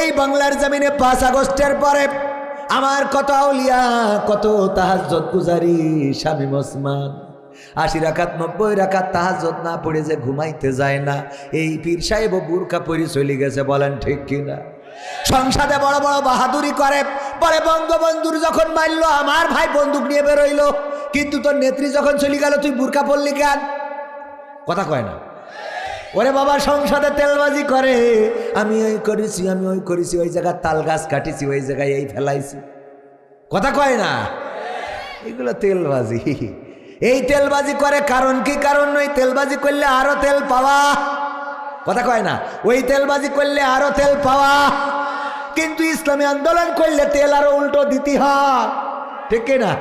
এই বাংলার জমিনে পাঁচ আগস্টের পরে আমার কত আউলিয়া, কত তাহাজ্জত গুজারি, স্বামী ওসমান আশি রাখাত নব্বই রাখাত তাহাজ্জত না পড়ে যে ঘুমাইতে যায় না, এই পীর সাহেব বুরকা পরি চলে গেছে, বলেন ঠিক কিনা? সংসদে বড় বড় বাহাদুরি করে, পরে বঙ্গবন্ধুর যখন মারলো, আমার ভাই বন্দুক নিয়ে বেরোইলো, কিন্তু তোর নেত্রী যখন চলে গেল, তুই বুরকা পড়লি কেন? কথা কয় না। ওরে বাবা, সংসদে তেলবাজি করে। আমি ওই করেছি, আমি ওই করেছি, ওই জায়গায় তাল গাছ কাটিছি, ওই জায়গায় এই ফেলাইছি। কথা কয় না? এগুলো তেলবাজি। এই তেলবাজি করে কারণ কি? কারণ ওই তেলবাজি করলে আরও তেল পাওয়া। কথা কয় না? ওই তেলবাজি করলে আরও তেল পাওয়া। কিন্তু ইসলামী আন্দোলন করলে তেল আরও উল্টো দিতে হয়। ঠিক না?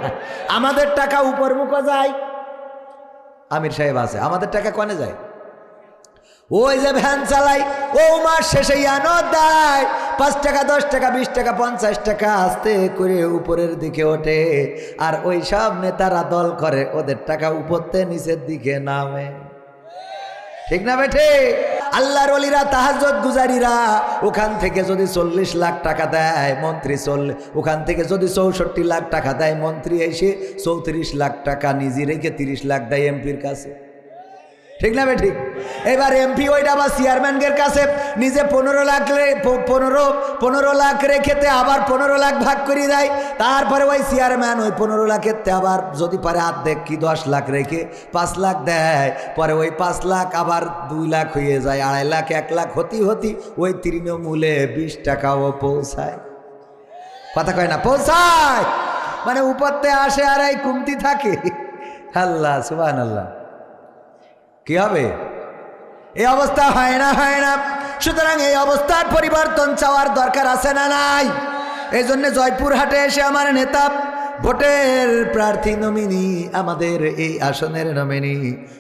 আমাদের টাকা উপর মুখো যায়। আমির সাহেব আছে। আমাদের টাকা কনে যায়? ওই যে ভ্যান চালাই, ও মাস শেষে আনো দেয়। পাঁচ টাকা, দশ টাকা, বিশ টাকা, পঞ্চাশ টাকা আস্তে করে উপরের দিকে ওঠে। আর ওই সব নেতারা দল করে, ওদের টাকা উপরতে নিচের দিকে নামে। ঠিক না বেঠে? আল্লাহর অলিরা তাহাজত গুজারিরা, ওখান থেকে যদি চল্লিশ লাখ টাকা দেয় মন্ত্রী চল, ওখান থেকে যদি চৌষট্টি লাখ টাকা দেয় মন্ত্রী এসে চৌত্রিশ লাখ টাকা নিজে রেখে তিরিশ লাখ দেয় এমপির কাছে। ঠিক না ঠিক? এবার এমপি ওইটা বা চেয়ারম্যানদের কাছে নিজে পনেরো লাখ পনেরো পনেরো লাখ রেখেতে আবার পনেরো লাখ ভাগ করে দেয়। তারপরে ওই চেয়ারম্যান ওই পনেরো লাখের তে আবার যদি পারে অর্ধেক কি দশ লাখ রেখে পাঁচ লাখ দেয়। পরে ওই পাঁচ লাখ আবার দুই লাখ হয়ে যায়, আড়াই লাখ, এক লাখ, হতি হতি, ওই তৃণমূলে বিশ টাকাও পৌঁছায়। কথা কয় না, পৌঁছায়! মানে উপরতে আসে আর এই কুমতি থাকে। আল্লাহ সুবান আল্লাহ কি হবে? এই অবস্থা হয় না হয় না। সুতরাং এই অবস্থার পরিবর্তন চাওয়ার দরকার আছে না নাই? এই জন্য জয়পুরহাটে এসে আমার নেতা, ভোটের প্রার্থী নমিনি, আমাদের এই আসনের নমিনি,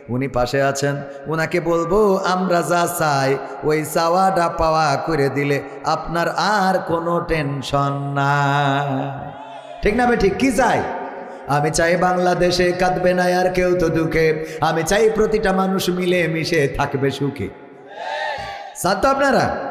উনি পাশে আছেন। ওনাকে বলব, আমরা যা চাই, ওই চাওয়াটা পাওয়া করে দিলে আপনার আর কোনো টেনশন না ঠিক না বে, ঠিক কী চাই? আমি চাই বাংলাদেশে কাঁদবে না আর কেউ তো দুঃখে। আমি চাই প্রতিটা মানুষ মিলে মিশে থাকবে সুখে। সাত আপনারা?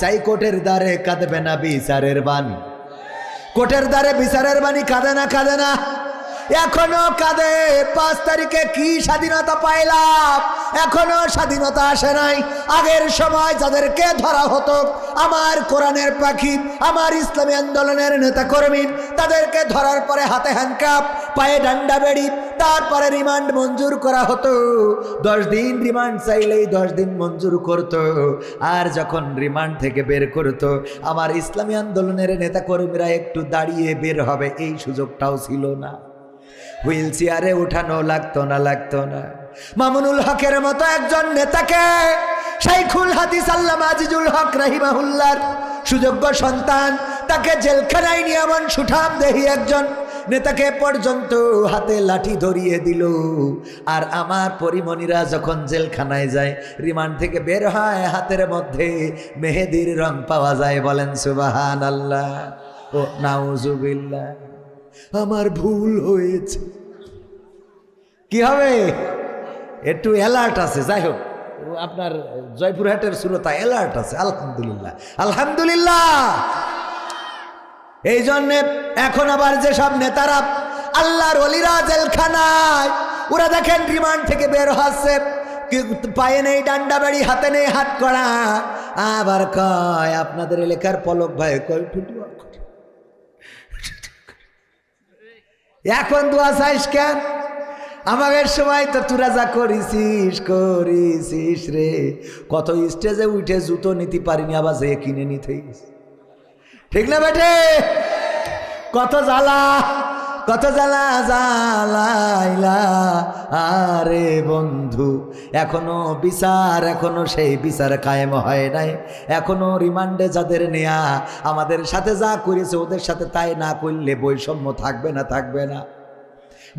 চাই কোটের দ্বারে কাঁদবে না বিচারের বাণী। কোটের দ্বারে বিচারের বাণী কাঁদে না কাঁদে না। এখনও কাঁদে। পাঁচ তারিখে কি স্বাধীনতা পাইলাম? এখনও স্বাধীনতা আসে নাই। আগের সময় যাদেরকে ধরা হতো, আমার কোরআনের পাখি আমার ইসলামী আন্দোলনের নেতা কর্মী তাদেরকে ধরার পরে হাতে হ্যান্ডকাপ পায়ে ডান্ডা বেড়ি তারপরে রিমান্ড মঞ্জুর করা হতো। দশ দিন রিমান্ড চাইলেই দশ দিন মঞ্জুর করতো। আর যখন রিমান্ড থেকে বের করতো, আমার ইসলামী আন্দোলনের নেতা কর্মীরা একটু দাঁড়িয়ে বের হবে, এই সুযোগটাও ছিল না। হুইল চেয়ারে উঠানো লাগতো না লাগতো না। মামুনুল হকের মতো একজন নেতাকে শাইখুল হাদিস আল্লাহ আজিজুল হক রাহিমাহুল্লার সুযোগ্য সন্তান, তাকে জেলখানায় নিয়ে এমন সুঠাম দেহি একজন নেতাকে পর্যন্ত হাতে লাঠি ধরিয়ে দিল। আর আমার পরিমণিরা যখন জেলখানায় যায়, রিমান্ড থেকে বের হয়, হাতের মধ্যে মেহেদির রং পাওয়া যায়, বলেন সুবাহান আল্লাহ ও নাউজুবিল্লাহ। আমার ভুল হয়েছে। কি হবে? একটু অ্যালার্ট আছে, যাই হোক। আপনার জয়পুরহাটের শ্রোতা অ্যালার্ট আছে, আলহামদুলিল্লাহ। আলহামদুলিল্লাহ! এই জন্যে এখন আবার যেসব নেতারা আল্লাহর অলিরা জেলখানায়, ওরা দেখেন রিমান্ড থেকে বের হচ্ছে। পায়ে নেই, ডান্ডা বাড়ি, হাতে নেই, হাত করা আবার কয়, আপনাদের এলাকার পলক ভাই কয় টুটু এখন দোয়া চাইস কেন? আমাদের সময় তো তুরা যা করিস করিস রে। কত স্টেজে উঠে জুতো নিতে পারিনি, আবার যে কিনে নিতে ঠিক না বেটে? কত জ্বালা। কত জ্বালা জ্বালাইলা? আরে বন্ধু, এখনও বিচার, এখনও সেই বিচার কায়েম হয় নাই। এখনও রিমান্ডে যাদের নেয়া, আমাদের সাথে যা করেছে, ওদের সাথে তাই না করলে বৈষম্য থাকবে না থাকবে না।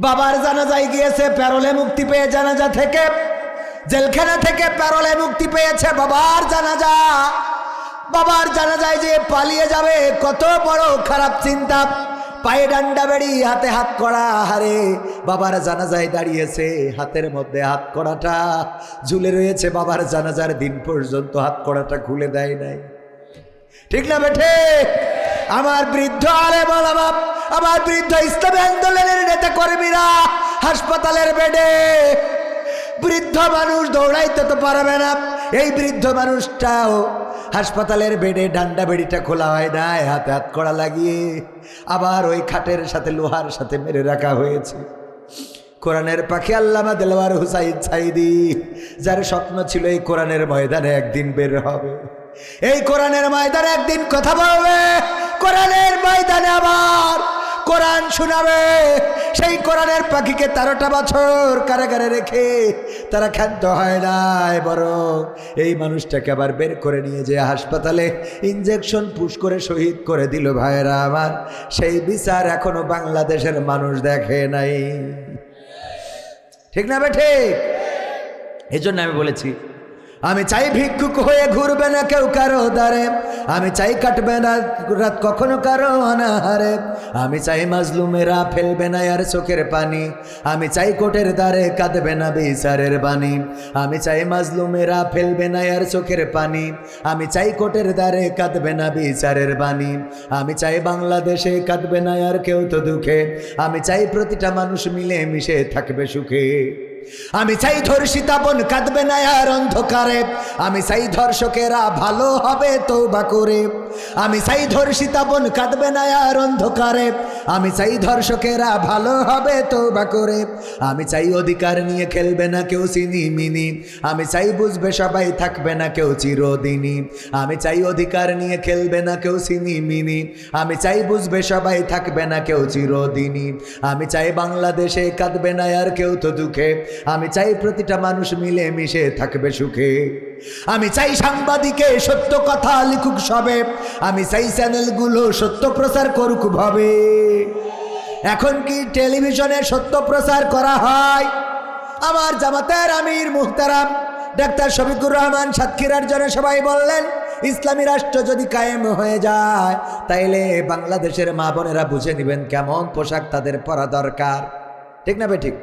বাবার জানাজায় গিয়েছে, প্যারোলে মুক্তি পেয়ে জানাজা থেকে। জেলখানা থেকে প্যারোলে মুক্তি পেয়েছে বাবার জানাজা। বাবার জানাজায় যে পালিয়ে যাবে, কত বড় খারাপ চিন্তা। পায়ে ডান্ডা বেড়ি হাতে হাত করা, হারে বাবার জানাজায় দাঁড়িয়েছে হাতের মধ্যে হাত করাটা। ঝুলে রয়েছে বাবার জানাজার দিন পর্যন্ত হাত করাটা খুলে দেয় নাই। ঠিক না বেঠে? আমার বৃদ্ধ আরে বল বাপ আমার বৃদ্ধ ইসলামী আন্দোলনের নেতা কর্মীরা হাসপাতালের বেডে। বৃদ্ধ মানুষ দৌড়াইতে তো পারবে না, এই বৃদ্ধ মানুষটাও হাসপাতালের বেডে ডান্ডা বেড়িটা খোলা হয় নাই হাতে হাত করা লাগিয়ে। আবার ওই খাটের সাথে লোহার সাথে মেরে রাখা হয়েছে। কোরআনের পাখি আল্লামা দেলোয়ার হুসাইদ সাইদি যার স্বপ্ন ছিল এই কোরআনের ময়দানে একদিন বের হবে। এই কোরআনের ময়দানে একদিন কথা বলবে, কোরআনের ময়দানে আবার কোরআন শোনাবে। সেই কোরআনের পাখিকে তেরোটা বছর কারাগারে রেখে তারা ক্ষান্ত হয় নাই, বরং এই মানুষটাকে আবার বের করে নিয়ে যে হাসপাতালে ইঞ্জেকশন পুশ করে শহীদ করে দিল ভাইরা আমার। সেই বিচার এখনও বাংলাদেশের মানুষ দেখে নাই। ঠিক না বেঠে এই জন্য আমি বলেছি, আমি চাই ভিক্ষুক হয়ে ঘুরবে না কেউ কারও দ্বারে। আমি চাই কাটবে না রাত কখনো কারও অনাহারে। আমি চাই মাজলুমেরা ফেলবে না আর চোখের পানি। আমি চাই কোটের দ্বারে কাঁদবে না বিচারের বাণী। আমি চাই মাজলুমেরা ফেলবে না আর চোখের পানি। আমি চাই কোটের দ্বারে কাঁদবে না বিচারের বাণী। আমি চাই বাংলাদেশে কাঁদবে না আর কেউ তো দুঃখে। আমি চাই প্রতিটা মানুষ মিলে মিশে থাকবে সুখে। আমি চাই ধর্ষিতা বোন কাঁদবে না আর অন্ধকারে। আমি চাই ধর্ষকেরা ভালো হবে তৌবা করে। আমি চাই ধর্ষিতা বোন কাঁদবে না আর অন্ধকারে। আমি চাই ধর্ষকেরা ভালো হবে তৌবা করে। আমি চাই অধিকার নিয়ে খেলবে না কেউ চিনি মিনি। আমি চাই বুঝবে সবাই থাকবে না কেউ চিরদিনই। আমি চাই অধিকার নিয়ে খেলবে না কেউ চিনি মিনি। আমি চাই বুঝবে সবাই থাকবে না কেউ চিরদিনই। আমি চাই বাংলাদেশে কাঁদবে না আর কেউ তো দুঃখে। আমি চাই প্রতিটা মানুষ মিলে মিশে থাকবে সুখে। আমি চাই সাংবাদিকে সত্য কথা লিখুক সবে। আমি চাই চ্যানেলগুলো সত্য প্রচার করুক ভাবে। এখন কি টেলিভিশনে সত্য প্রচার করা হয়? আমার জামাতের আমির মুহতারাম, ডাক্তার শফিকুর রহমান সাতক্ষীরার জন্য সবাই বললেন, ইসলামী রাষ্ট্র যদি কায়েম হয়ে যায়, তাইলে বাংলাদেশের মা বোনেরা বুঝে নেবেন কেমন পোশাক তাদের পরা দরকার। ঠিক না ঠিক?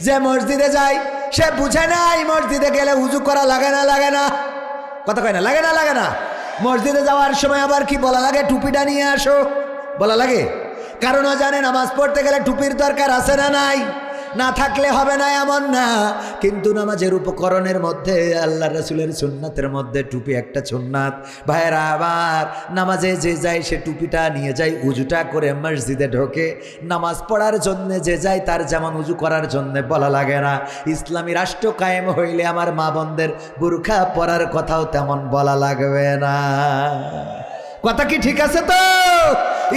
যে মসজিদে যায় সে বুঝে নাই মসজিদে গেলে উজু করা লাগে না লাগে না। কথা কয় না, লাগে না লাগে না। মসজিদে যাওয়ার সময় আবার কি বলা লাগে? টুপিটা নিয়ে আসো। বলা লাগে? কারণ জানে নামাজ পড়তে গেলে টুপির দরকার আছে না নাই? না থাকলে হবে না, এমন না। কিন্তু নামাজের উপকরণের মধ্যে আল্লাহ রসুলের সুন্নাতের মধ্যে টুপি একটা সুন্নাত। ভাইয়েরা, আবার নামাজে যে যায় সে টুপিটা নিয়ে যায় উজুটা করে মসজিদে ঢোকে। নামাজ পড়ার জন্য যে যায় তার যেমন উজু করার জন্য বলা লাগে না। ইসলামী রাষ্ট্র কায়েম হইলে আমার মা বোনদের বুরখা পরার কথাও তেমন বলা লাগবে না। কথা কি ঠিক আছে তো?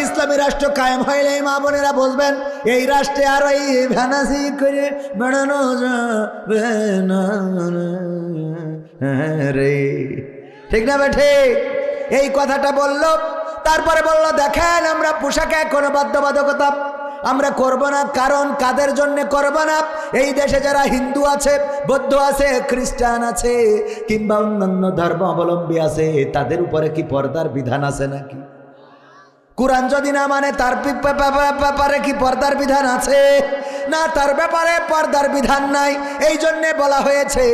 ইসলামী রাষ্ট্র কায়েম হইলে মা বোনেরা বলবেন, এই রাষ্ট্রে আর এই ভ্যানাসি করে বেড়ানো রে। ঠিক না বেঠে এই কথাটা বলল, তারপরে বলল, দেখেন আমরা পোশাকে কোনো বাধ্যবাধকতা। আমরা করব না, কারণ কাদের জন্য করব না? এই দেশে যারা হিন্দু আছে, বৌদ্ধ আছে, খ্রিস্টান আছে, কিংবা অন্যান্য ধর্ম অবলম্বী আছে, তাদের উপরে কি পর্দার বিধান আছে নাকি? কোরআন যদি না মানে তার ব্যাপারে কি পর্দার বিধান আছে? না, তার ব্যাপারে পর্দার বিধান নাই। এই জন্যে বলা হয়েছে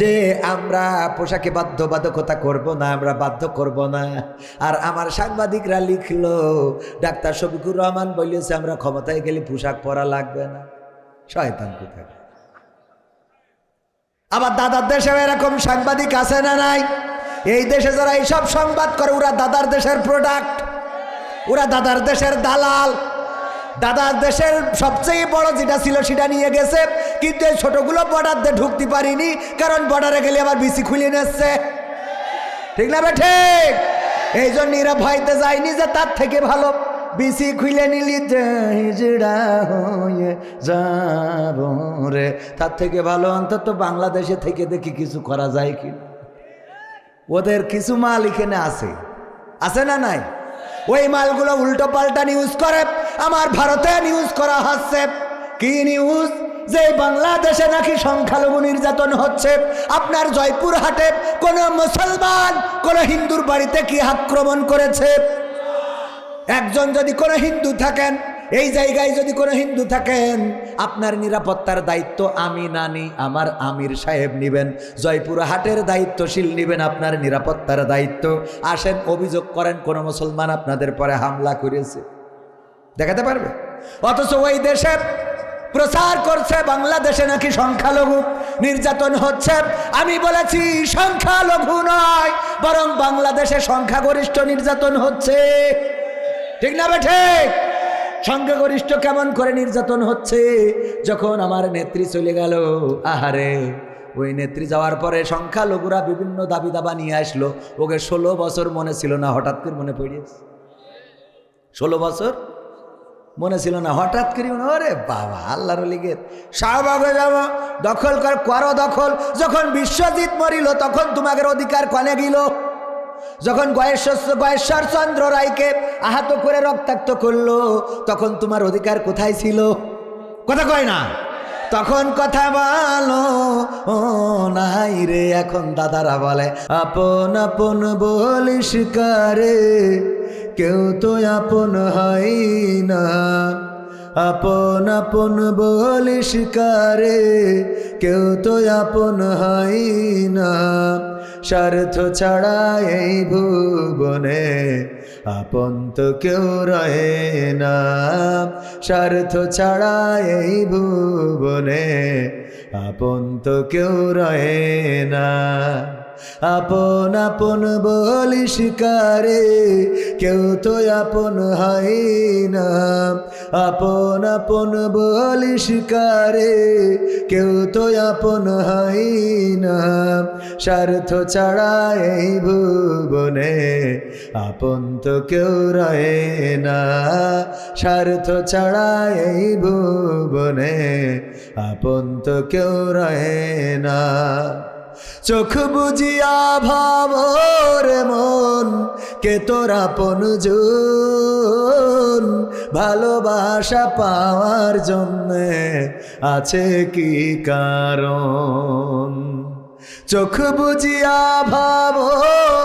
যে, আমরা পোশাকে বাধ্যবাধকতা করব না, আমরা বাধ্য করব না। আর আমার সাংবাদিকরা লিখলো, ডাক্তার শফিকুর রহমান বলেছে আমরা ক্ষমতায় গেলে পোশাক পরা লাগবে না। শয়তান কোথায়? আবার দাদার দেশে এরকম সাংবাদিক আছে না নাই? এই দেশে যারা এইসব সংবাদ করে, ওরা দাদার দেশের প্রোডাক্ট ওরা দাদার দেশের দালাল। দাদার দেশের সবচেয়ে বড় যেটা ছিল সেটা নিয়ে গেছে। কিন্তু এই ছোটগুলো বর্ডার দিয়ে ঢুকতে পারিনি, কারণ বর্ডারে গেলে আবার বিসি খুলে নিচ্ছে। ঠিক না ঠিক? এই জন্য এরা ভয়তে যায়নি যে তার থেকে ভালো। বিসি খুলে নিলি রে। তার থেকে ভালো অন্তত বাংলাদেশে থেকে দেখি কিছু করা যায় কি ওদের কিছু মাল এখানে আছে। আছে না নাই? ওই মালগুলো উল্টো পাল্টা নিউজ করে। আমার ভারতে নিউজ করা হচ্ছে। কি নিউজ যে বাংলাদেশে নাকি সংখ্যালঘু নির্যাতন হচ্ছে। আপনার জয়পুর হাটে কোন মুসলমান, কোন হিন্দুর বাড়িতে কি আক্রমণ করেছে? একজন যদি কোনো হিন্দু থাকেন এই জায়গায় যদি কোনো হিন্দু থাকেন, আপনার নিরাপত্তার দায়িত্ব আমি নানি আমার আমির সাহেব নিবেন। জয়পুর হাটের দায়িত্বশীল নিবেন আপনার নিরাপত্তার দায়িত্ব। আসেন, অভিযোগ করেন, কোনো মুসলমান আপনাদের পরে হামলা করেছে। দেখাতে পারবে? অথচ ওই দেশে প্রচার করছে, বাংলাদেশে নাকি সংখ্যালঘু নির্যাতন হচ্ছে। আমি বলেছি, সংখ্যালঘু নয়, বরং বাংলাদেশে সংখ্যাগরিষ্ঠ নির্যাতন হচ্ছে। ঠিক না বেঠে? সংখ্যাগরিষ্ঠ কেমন করে নির্যাতন হচ্ছে? যখন আমার নেত্রী চলে গেল, আহারে, ওই নেত্রী যাওয়ার পরে সংখ্যালঘুরা বিভিন্ন দাবি দাবা নিয়ে আসলো। ওকে ষোলো বছর মনে ছিল না, হঠাৎ করে মনে পড়িয়েছে ষোলো বছর মনে ছিল না, হঠাৎ করে মনে ওরে বাবা, আল্লাহর লিগের শাহবাগে যাব, দখল কর, করো দখল। যখন বিশ্বজিৎ মরিল, তখন তোমাদের অধিকার কনে গিল? যখন গয়েশ্বর গয়েশ্বর চন্দ্র রায়কে আহত করে রক্তাক্ত করল, তখন তোমার অধিকার কোথায় ছিল? কথা কয় না। তখন কথা বলো, ও নাই রে, এখন দাদারা বলে, আপন আপন বলিস কারে, কেউ তো আপন হয় না। আপন আপন বলিস কারে, কেউ তো আপন হয় না। স্বার্থ ছাড়া এই ভুবনে আপন তো কেউ রহে না। স্বার্থ ছাড়া এই ভুবনে আপন তো কেউ রহে না। আপন আপন বলিস কারে কেউ তো আপন হয় না। আপন আপন বলিস কারে কেউ তো আপন হয় না। স্বার্থ ছাড়া এই ভুবনে আপন তো কেউ রহে না। স্বার্থ ছাড়া এই ভুবনে আপন তো কেউ রহে না। চোখ বুঝিয়া ভাবর মন, কে তোরা পনজন ভালোবাসা পাওয়ার জন্যে আছে কি কারণ? চোখ বুঝিয়া ভাব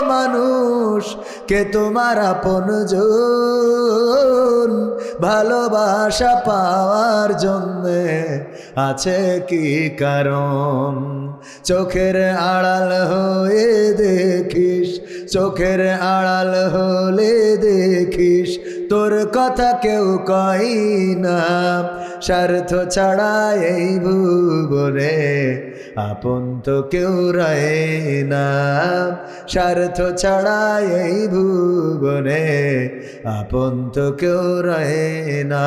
মানুষ, কে তোমার আপনজন ভালোবাসা পাওয়ার জন্যে আছে কি কারণ? চোখের আড়াল হয়ে দেখিস, চোখের আড়াল হলে দেখিস, তোর কথা কেউ কই না। স্বার্থ ছাড়া এই ভুবনে আপন তো কেউ রয়ে না। স্বার্থ ছাড়া এই ভুবনে আপন তো কেউ রয়ে না।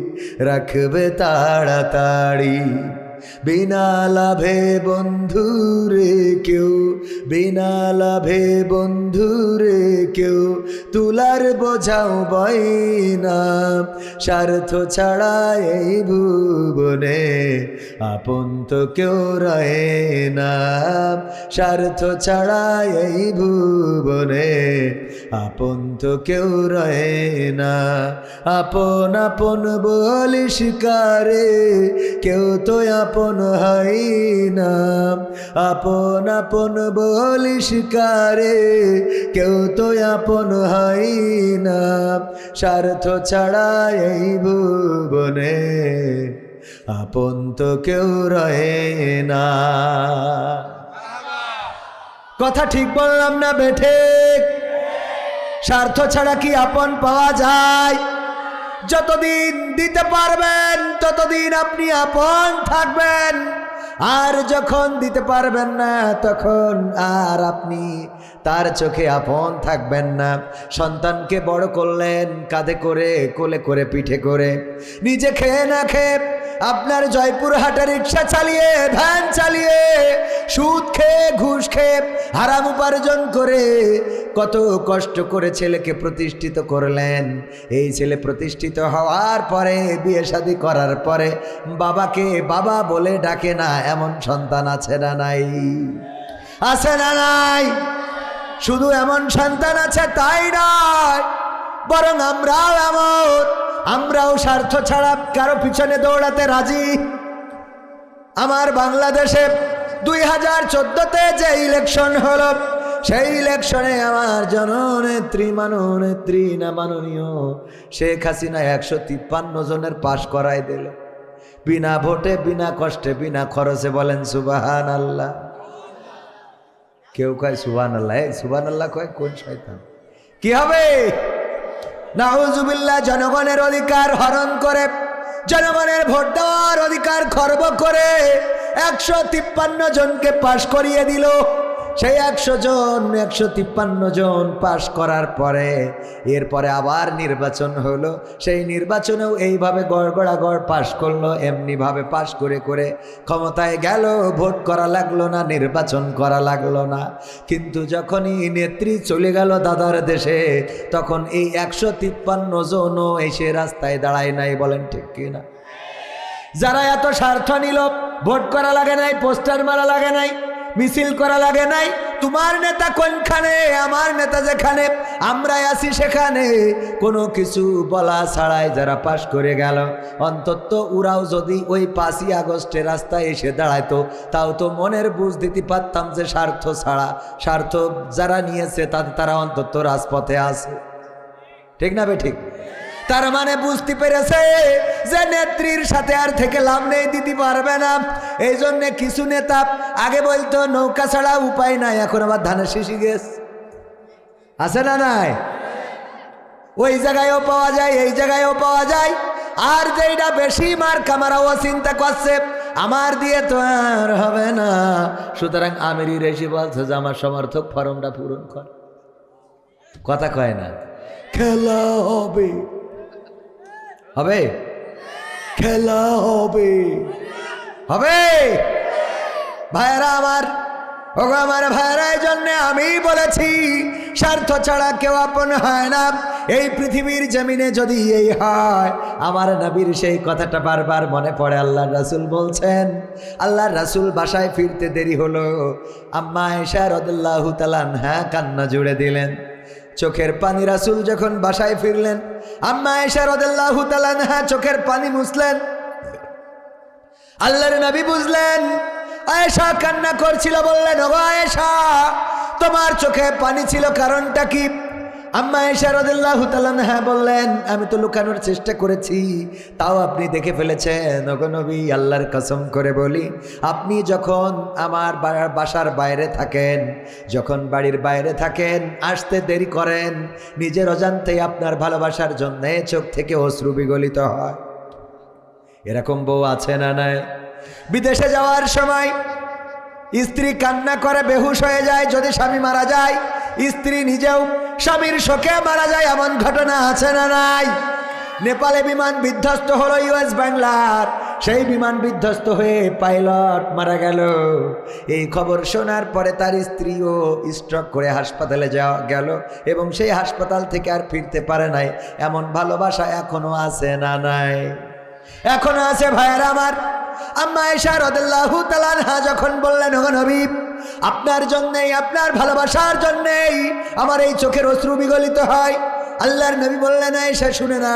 রাখবে তাড়াতাড়ি। বিনা লাভে বন্ধু রে কেউ, বিনা লাভে বন্ধু রে কেউ, তুলার বোঝাও বই না স্বার্থ ছাড়া এই ভুবনে আপন তো কেউ রয়ে না স্বার্থ ছাড়া এই ভুবনে আপন তো কেউ রয়ে না আপন আপন বলিস কারে কেউ তো আপন হয় না। আপন আপন বলিস কারে, কেউ তো আপন হয় না। স্বার্থ ছাড়া এই ভুবনে আপন তো কেউ রয়ে না। কথা ঠিক বললাম না বেঠে স্বার্থ ছাড়া কি আপন পাওয়া যায়? যতদিন দিতে পারবেন, ততদিন আপনি আপন থাকবেন। আর যখন দিতে পারবেন না, তখন আর আপনি তার চোখে আপন থাকবেন না। সন্তানকে বড় করলেন, কাঁধে করে, কোলে করে, পিঠে করে। নিজে খেয়ে না খেয়ে আপনার জয়পুর হাটে রিক্সা চালিয়ে, ভ্যান চালিয়ে, সুদ খেয়ে, ঘুষ খেয়ে, হারাম উপার্জন করে কত কষ্ট করে ছেলেকে প্রতিষ্ঠিত করলেন। এই ছেলে প্রতিষ্ঠিত হওয়ার পরে, বিয়ে শাদী করার পরে বাবাকে বাবা বলে ডাকে না, এমন সন্তান আছে না নাই? আছে না নাই? শুধু এমন সন্তান আছে, তাই নয়, বরং আমরাও এমন আমরাও স্বার্থ ছাড়া কারও পিছনে দৌড়াতে রাজি। আমার বাংলাদেশে দুই হাজার চোদ্দতে যে ইলেকশন হলো, সেই ইলেকশনে আমার জননেত্রী, মাননেত্রী না মাননীয় শেখ হাসিনা একশো তিপ্পান্ন জনের পাশ করাই দিল। বিনা ভোটে, বিনা কষ্টে, বিনা খরচে বলেন সুবাহান আল্লাহ কেউ কয় সুবান আল্লাহ সুবান আল্লাহ কয় কোন শয়তান? কি হবে? নাউজুবিল্লাহ, জনগণের অধিকার হরণ করে, জনগণের ভোট দেওয়ার অধিকার খর্ব করে, একশো তিপ্পান্ন জনকে পাশ করিয়ে দিল। সেই একশো জন, একশো তিপ্পান্ন জন পাশ করার পরে, এরপরে আবার নির্বাচন হলো। সেই নির্বাচনেও এইভাবে গড়গড়া গড় পাশ করল, এমনিভাবে পাশ করে করে ক্ষমতায় গেল, ভোট করা লাগল না, নির্বাচন করা লাগল না। কিন্তু যখনই নেত্রী চলে গেল দাদার দেশে, তখন এই একশো তিপ্পান্ন জনও এসে রাস্তায় দাঁড়ায় নাই, বলেন ঠিক কিনা যারা এত স্বার্থ নিল, ভোট করা লাগে নাই, পোস্টার মারা লাগে নাই মিছিল করা লাগে নাই। তোমার নেতা কোনখানে? আমার নেতা যেখানে? আমরা আছি সেখানে। কোনো কিছু বলা ছাড়াই যারা পাশ করে গেল। অন্তত ওরাও যদি ওই পাঁচই আগস্টে রাস্তায় এসে দাঁড়াইতো, তাও তো মনের বুঝ দিতে পারতাম যে স্বার্থ ছাড়া। স্বার্থ যারা নিয়েছে তাদের তারা অন্তত রাজপথে আছে। ঠিক না বে ঠিক? তার মানে বুঝতে পেরেছে যে নেত্রীর সাথে আর থেকে লাভ নেই দিতে পারবে না। এই জন্যে কিছু নেতা আগে বলতো, নৌকা ছাড়া উপায় নাই, এখন আবার ধানের শিশি গেছ। আছে না নাই? ওই জায়গায়ও পাওয়া যায়, এই জায়গায়ও পাওয়া যায়। আর যেইটা বেশি মার কামারাও চিন্তা করছে, আমার দিয়ে তো আর হবে না। সুতরাং আমিরই রেশি বলছে যে, আমার সমর্থক ফর্মটা পূরণ কর। কথা কয় না। খেলা হবে। হবে? খেলা হবে। হবে? ভাইরা আমার, ওগো আমার ভাইরা এই জন্য আমি বলেছি, স্বার্থ ছাড়া কেউ আপন হয় না। এই পৃথিবীর জমিনে যদি এই হয়, আমার নবীর সেই কথাটা বারবার মনে পড়ে, আল্লাহ রাসুল বলছেন, আল্লাহ রাসুল বাসায় ফিরতে দেরি হলো। আম্মা এশা রদুল্লাহ তালান হ্যাঁ কান্না জুড়ে দিলেন। চোখের পানি রাসুল যখন বাসায় ফিরলেন, আম্মা এসার হ্যাঁ চোখের পানি মুছলেন। আল্লাহর নবী বুঝলেন, আয়েশা কান্না করছিল, বললেন ও আয়েশা, তোমার চোখে পানি ছিল কারণটা কি? আম্মা এশা রদুল্লাহ হ্যাঁ বললেন, আমি তো লুকানোর চেষ্টা করেছি, তাও আপনি দেখে ফেলেছেন। নবী, আল্লাহর কসম করে বলি, আপনি যখন আমার বাসার বাইরে থাকেন, যখন বাড়ির বাইরে থাকেন, আসতে দেরি করেন, নিজের অজান্তেই আপনার ভালোবাসার জন্যে চোখ থেকে অশ্রু বিগলিত হয়। এরকম বউ আছে না নাই? বিদেশে যাওয়ার সময় স্ত্রী কান্না করে, বেহুশ হয়ে যায়, যদি স্বামী মারা যায়, স্ত্রী নিজেও স্বামীর শোকে মারা যায়, এমন ঘটনা আছে না নাই? নেপালে বিমান বিধ্বস্ত হলো ইউএস বাংলার। সেই বিমান বিধ্বস্ত হয়ে পাইলট মারা গেল। এই খবর শোনার পরে তার স্ত্রীও স্ট্রক করে হাসপাতালে যাওয়া গেল এবং সেই হাসপাতাল থেকে আর ফিরতে পারে নাই। এমন ভালোবাসা এখনও আছে না নাই? এখনও আছে ভাইয়ের আমার। আম্মা এশা রদুল্লাহু তালানহা যখন বললেন, ওগো নবী আপনার জন্যেই, আপনার ভালোবাসার জন্যেই আমার এই চোখের অশ্রু বিগলিত হয়। আল্লাহর নবী বললেন এসে শুনে না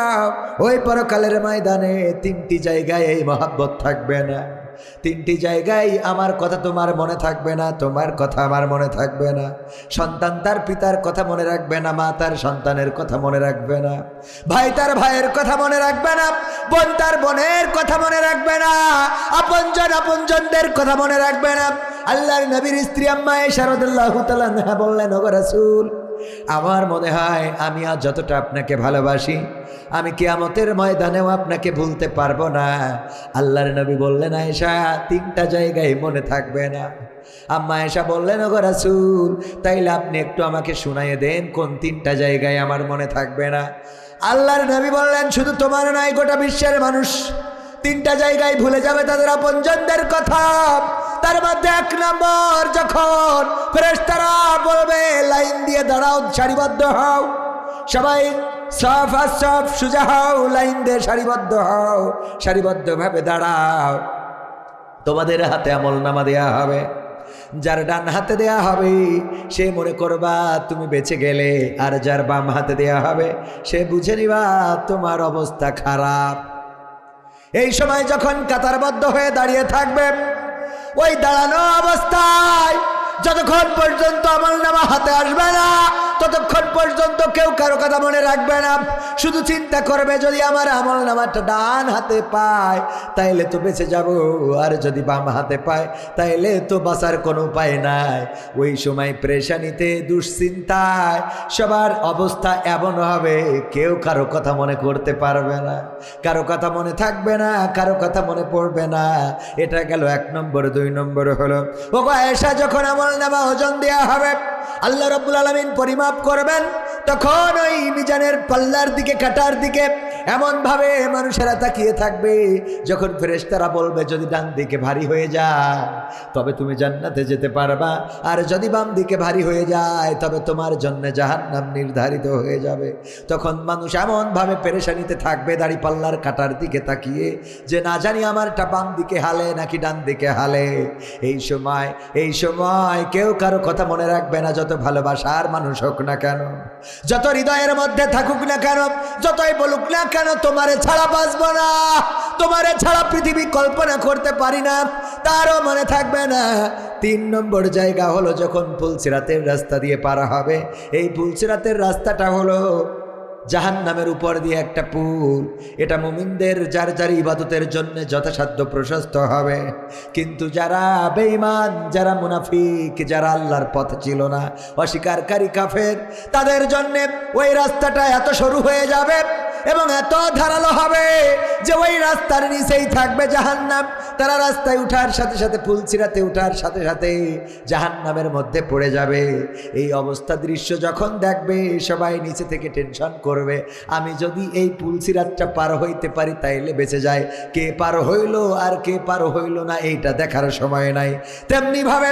ওই পরকালের ময়দানে তিনটি জায়গায় এই মহাব্বত থাকবে না। তিনটি জায়গায় আমার কথা তোমার মনে থাকবে না, তোমার কথা আমার মনে থাকবে না। সন্তান তার পিতার কথা মনে রাখবে না, মা তার সন্তানের কথা মনে রাখবে না। ভাই তার ভাইয়ের কথা মনে রাখবে না, বোন তার বোনের কথা মনে রাখবে না। আপনজন আপনজনদের কথা মনে রাখবে না। আল্লাহর নবীর স্ত্রী আম্মা শারদুল্লাহ তালা বললেন, ওগো রাসূল, আমার মনে হয় আমি আর যতটা আপনাকে ভালোবাসি, আমি কিয়ামতের ময়দানেও আপনাকে ভুলতে পারব না। আল্লাহর নবী বললেন, আয়েশা, তিনটা জায়গায় মনে থাকবে না। আম্মা এসা বললেন, ওগো রাসূল, তাইলে আপনি একটু আমাকে শুনাইয়ে দেন, কোন তিনটা জায়গায় আমার মনে থাকবে না? আল্লাহর নবী বললেন, শুধু তোমার নয়, গোটা বিশ্বের মানুষ, তিনটা জায়গায় ভুলে যাবে তাদের আপনজনদের কথা। তার মধ্যে এক নম্বর যখন ফেরেশতারা বলবে, লাইন দিয়ে দাঁড়াও, সারিবদ্ধ হও। সবাই সফ আর সফ, সুজা হও, লাইন দিয়ে সারিবদ্ধ হও, সারিবদ্ধভাবে দাঁড়াও। তোমাদের হাতে আমল নামা দেয়া হবে। যার ডান হাতে দেয়া হবে, সে মনে করবা, তুমি বেঁচে গেলে। আর যার বাম হাতে দেয়া হবে, সে বুঝে নিবা, তোমার অবস্থা খারাপ। এই সময় যখন কাতারবদ্ধ হয়ে দাঁড়িয়ে থাকবে ওই দাঁড়ানো অবস্থায় যতক্ষণ পর্যন্ত আমল নামা হাতে আসবে না ততক্ষণ পর্যন্ত কেউ কারও কথা মনে রাখবে না। শুধু চিন্তা করবে, যদি আমার আমল নামাটা ডান হাতে পায়, তাইলে তো বেঁচে যাব। আর যদি বাম হাতে পায়, তাইলে তো বাঁচার কোনো উপায় নাই। ওই সময় প্রেশানিতে, দুশ্চিন্তায়, সবার অবস্থা এমন হবে, কেউ কারও কথা মনে করতে পারবে না। কারও কথা মনে থাকবে না, কারও কথা মনে পড়বে না। এটা গেল এক নম্বর, দুই নম্বর হলো ও এসা যখন আমল নামা ওজন দেওয়া হবে, আল্লাহ রব্বুল আলমিন পরিমাপ করবেন তখন ওই মিজানের পাল্লার দিকে কাটার দিকে এমনভাবে মানুষেরা তাকিয়ে থাকবে, যখন ফেরেশতারা বলবে, যদি ডান দিকে ভারী হয়ে যায়, তবে তুমি জান্নাতে যেতে পারবা। আর যদি বাম দিকে ভারী হয়ে যায়, তবে তোমার জন্য জাহান্নাম নির্ধারিত হয়ে যাবে। তখন মানুষ এমনভাবে পেরেশানিতে থাকবে দাড়ি পাল্লার কাটার দিকে তাকিয়ে, যে না জানি আমারটা বাম দিকে হালে নাকি ডান দিকে হালে। এই সময় এই সময় কেউ কারও কথা মনে রাখবে না, যত ভালোবাসার মানুষ হোক না কেন, যত হৃদয়ের মধ্যে থাকুক না কেন, যতই বলুক না কেন তোমারে ছাড়া বাঁচবো না? তোমারে ছাড়া পৃথিবী কল্পনা করতে পারি না। তারও মনে থাকবে না। তিন নম্বর জায়গা হলো যখন পুলসিরাতের রাস্তা দিয়ে পারা হবে। এই পুলসিরাতের রাস্তাটা হলো জাহান নামের উপর দিয়ে একটা পুল। এটা মুমিনদের যার যার ইবাদতের জন্য যথাসাধ্য প্রশস্ত হবে। কিন্তু যারা বেঈমান, যারা মুনাফিক, যারা আল্লাহর পথ ছিল না, অস্বীকারী কাফের, তাদের জন্যে ওই রাস্তাটা এত সরু হয়ে যাবে এবং এত ধারালো হবে যে ওই রাস্তার নিচেই থাকবে জাহান্নাম। তারা রাস্তায় উঠার সাথে সাথে, ফুল ছিঁড়াতে উঠার সাথে সাথে জাহান্নামের মধ্যে পড়ে যাবে। এই অবস্থা দৃশ্য যখন দেখবে, সবাই নিচে থেকে টেনশন করবে, আমি যদি এই পুল সিরাতটা পার হইতে পারি তাইলে বেঁচে যায়। কে পার হইল আর কে পার হইল না, এইটা দেখার সময় নাই। তেমনি ভাবে